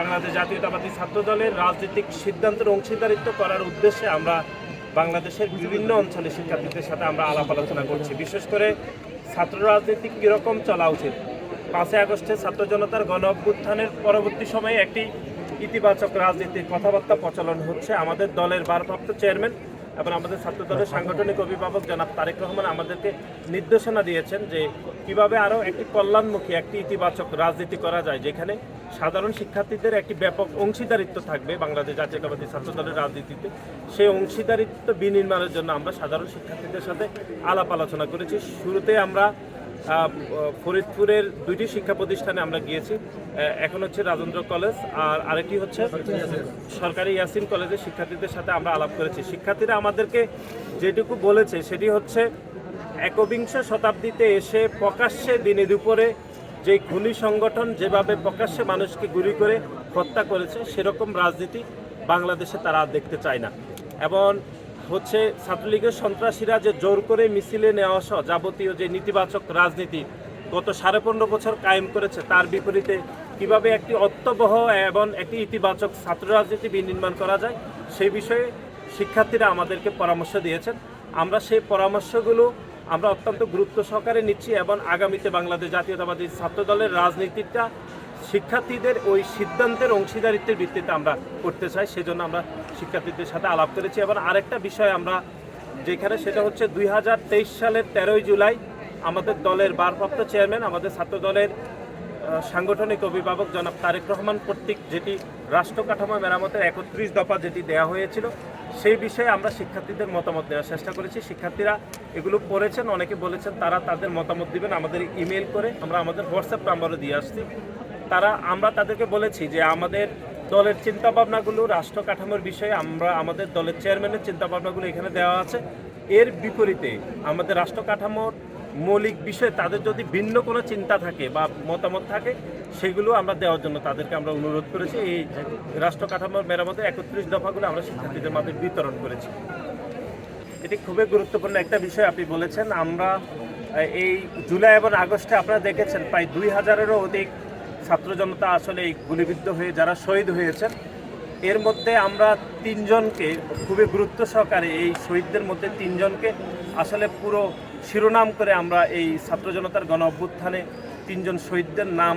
বাংলাদেশ জাতীয়তাবাদী ছাত্র দলের রাজনৈতিক সিদ্ধান্তের অংশীদারিত্ব করার উদ্দেশ্যে আমরা বাংলাদেশের বিভিন্ন অঞ্চলের শিক্ষার্থীদের সাথে আমরা আলাপ আলোচনা করছি। বিশেষ করে ছাত্র রাজনীতি কীরকম চলা উচিত? পাঁচই আগস্টে ছাত্র জনতার গণ অভ্যুত্থানের পরবর্তী সময়ে একটি ইতিবাচক রাজনীতির কথাবার্তা প্রচলন হচ্ছে। আমাদের দলের ভারপ্রাপ্ত চেয়ারম্যান এবং আমাদের ছাত্র দলের সাংগঠনিক অভিভাবক জনাব তারেক রহমান আমাদেরকে নির্দেশনা দিয়েছেন যে কীভাবে আরও একটি কল্যাণমুখী, একটি ইতিবাচক রাজনীতি করা যায়, যেখানে সাধারণ শিক্ষার্থীদের একটি ব্যাপক অংশীদারিত্ব থাকবে বাংলাদেশ জাতীয়তাবাদী ছাত্র দলের রাজনীতিতে। সেই অংশীদারিত্ব বিনির্মাণের জন্য আমরা সাধারণ শিক্ষার্থীদের সাথে আলাপ আলোচনা করেছি। শুরুতে আমরা ফরিদপুরের দুইটি শিক্ষা প্রতিষ্ঠানে আমরা গিয়েছি। এখন হচ্ছে রাজেন্দ্র কলেজ আর আরেকটি হচ্ছে সরকারি ইয়াসিন কলেজের শিক্ষার্থীদের সাথে আমরা আলাপ করেছি। শিক্ষার্থীরা আমাদেরকে যেটুকু বলেছে সেটি হচ্ছে, একবিংশ শতাব্দীতে এসে প্রকাশ্যে দিনে দুপুরে যে খুনি সংগঠন যেভাবে প্রকাশ্যে মানুষকে গুলি করে হত্যা করেছে, সেরকম রাজনীতি বাংলাদেশে তারা দেখতে চায় না। এবং হচ্ছে ছাত্রলীগের সন্ত্রাসীরা যে জোর করে মিছিলে নেওয়া সহ যাবতীয় যে নেতিবাচক রাজনীতি গত সাড়ে পনেরো বছর কায়েম করেছে, তার বিপরীতে কীভাবে একটি অত্যবহ এবং একটি ইতিবাচক ছাত্র রাজনীতি বিনির্মাণ করা যায়, সেই বিষয়ে শিক্ষার্থীরা আমাদেরকে পরামর্শ দিয়েছেন। আমরা সেই পরামর্শগুলো আমরা অত্যন্ত গুরুত্ব সহকারে নিচ্ছি এবং আগামীতে বাংলাদেশ জাতীয়তাবাদী ছাত্র দলের রাজনীতিটা শিক্ষার্থীদের ওই সিদ্ধান্তের অংশীদারিত্বের ভিত্তিতে আমরা করতে চাই, সেজন্য আমরা শিক্ষার্থীদের সাথে আলাপ করেছি। এবং আরেকটা বিষয় আমরা যেখানে, সেটা হচ্ছে দুই হাজার তেইশ সালের তেরোই জুলাই আমাদের দলের ভারপ্রাপ্ত চেয়ারম্যান, আমাদের ছাত্র দলের সাংগঠনিক অভিভাবক জনাব তারেক রহমান কর্তৃক যেটি রাষ্ট্র কাঠামো মেরামতের একত্রিশ দফা যেটি দেওয়া হয়েছিল সেই বিষয়ে আমরা শিক্ষার্থীদের মতামত দেওয়ার চেষ্টা করেছি। শিক্ষার্থীরা এগুলো পড়েছেন, অনেকে বলেছেন তারা তাদের মতামত দিবেন, আমাদের ইমেল করে আমরা আমাদের হোয়াটসঅ্যাপ নাম্বারও দিয়ে আসছি। তারা, আমরা তাদেরকে বলেছি যে আমাদের দলের চিন্তাভাবনাগুলো, রাষ্ট্র কাঠামোর বিষয়ে আমরা আমাদের দলের চেয়ারম্যানের চিন্তাভাবনাগুলো এখানে দেওয়া আছে। এর বিপরীতে আমাদের রাষ্ট্র কাঠামোর মৌলিক বিষয়ে তাদের যদি ভিন্ন কোনো চিন্তা থাকে বা মতামত থাকে, সেগুলো আমরা দেওয়ার জন্য তাদেরকে আমরা অনুরোধ করেছি। এই রাষ্ট্র কাঠামোর মেরামতের একত্রিশ দফাগুলো আমরা শিক্ষার্থীদের মাধ্যমে বিতরণ করেছি। এটি খুবই গুরুত্বপূর্ণ একটা বিষয় আপনি বলেছেন। আমরা এই জুলাই এবং আগস্টে আপনারা দেখেছেন, প্রায় দুই হাজারেরও অধিক ছাত্র জনতা আসলে এই গুলিবিদ্ধ হয়ে, যারা শহীদ হয়েছেন এর মধ্যে আমরা তিনজনকে খুবই গুরুত্ব সহকারে এই শহীদদের মধ্যে তিনজনকে আসলে পুরো শিরোনাম করে আমরা এই ছাত্র জনতার গণ অভ্যুত্থানে তিনজন শহীদদের নাম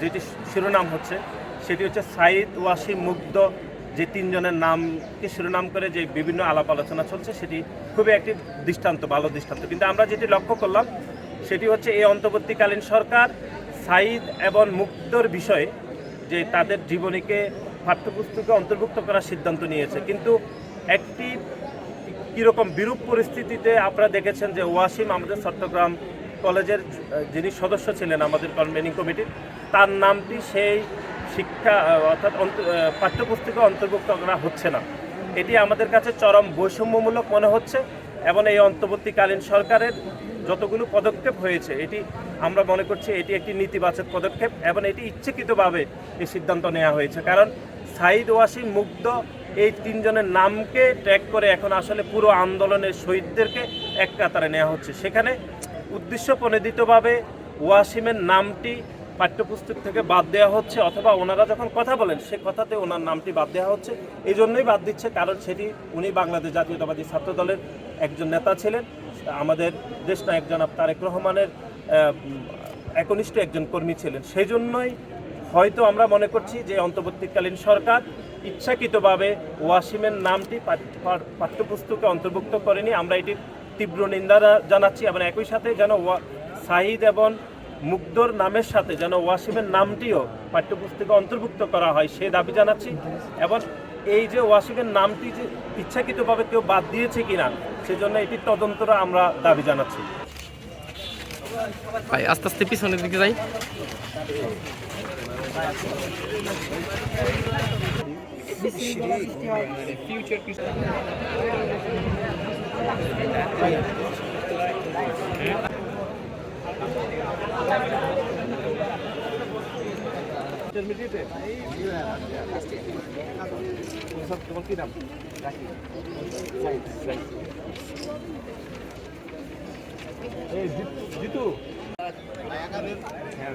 যেটি শিরোনাম হচ্ছে, সেটি হচ্ছে সাইদ ওয়াসিম মুগ্ধ, যে তিনজনের নামকে শিরোনাম করে যে বিভিন্ন আলাপ আলোচনা চলছে, সেটি খুবই একটি দৃষ্টান্ত, ভালো দৃষ্টান্ত। কিন্তু আমরা যেটি লক্ষ্য করলাম, সেটি হচ্ছে এই অন্তর্বর্তীকালীন সরকার সাইদ এবং মুক্তর বিষয়ে যে তাদের জীবনীকে পাঠ্যপুস্তকে অন্তর্ভুক্ত করার সিদ্ধান্ত নিয়েছে। কিন্তু একটি কীরকম বিরূপ পরিস্থিতিতে আপনারা দেখেছেন যে ওয়াসিম আমাদের চট্টগ্রাম কলেজের যিনি সদস্য ছিলেন আমাদের কনভেনিং কমিটির, তার নামটি সেই শিক্ষা, অর্থাৎ পাঠ্যপুস্তকে অন্তর্ভুক্ত করা হচ্ছে না। এটি আমাদের কাছে চরম বৈষম্যমূলক মনে হচ্ছে এবং এই অন্তর্বর্তীকালীন সরকারের যতগুলো পদক্ষেপ হয়েছে, এটি আমরা মনে করছি এটি একটি নেতিবাচক পদক্ষেপ এবং এটি ইচ্ছাকৃতভাবে এই সিদ্ধান্ত নেওয়া হয়েছে। কারণ সাইদ ওয়াসিম মুগ্ধ। এই তিনজনের নামকে ট্র্যাক করে এখন আসলে পুরো আন্দোলনের শহীদদেরকে এক কাতারে নেওয়া হচ্ছে। সেখানে উদ্দেশ্য প্রণোদিতভাবে ওয়াসিমের নামটি পাঠ্যপুস্তক থেকে বাদ দেওয়া হচ্ছে অথবা ওনারা যখন কথা বলেন, সে কথাতে ওনার নামটি বাদ দেওয়া হচ্ছে। এই জন্যই বাদ দিচ্ছে, কারণ সেটি উনি বাংলাদেশ জাতীয়তাবাদী ছাত্র দলের একজন নেতা ছিলেন। আমাদের দেশনায়ক জনাব তারেক রহমানের একনিষ্ঠ একজন কর্মী ছিলেন। সেই জন্যই হয়তো আমরা মনে করছি যে অন্তর্বর্তীকালীন সরকার ইচ্ছাকৃতভাবে ওয়াসিমের নামটি পাঠ্য- পাঠ্য- পাঠ্যপুস্তকে অন্তর্ভুক্ত করেনি। আমরা এটির তীব্র নিন্দা জানাচ্ছি এবং একই সাথে যেন সাহিদ এবং মুগ্ধর নামের সাথে যেন ওয়াসিমের নামটিও পাঠ্যপুস্তকে অন্তর্ভুক্ত করা হয় সে দাবি জানাচ্ছি। এবং এই যে ওয়াসিমের নামটি যে ইচ্ছাকৃতভাবে কেউ বাদ দিয়েছে কিনা, সেজন্য এটির তদন্তরা আমরা দাবি জানাচ্ছি। আস্তে আস্তে পিছনের দিকে যাই। তোমার কি নাম এই জিতু হ্যাঁ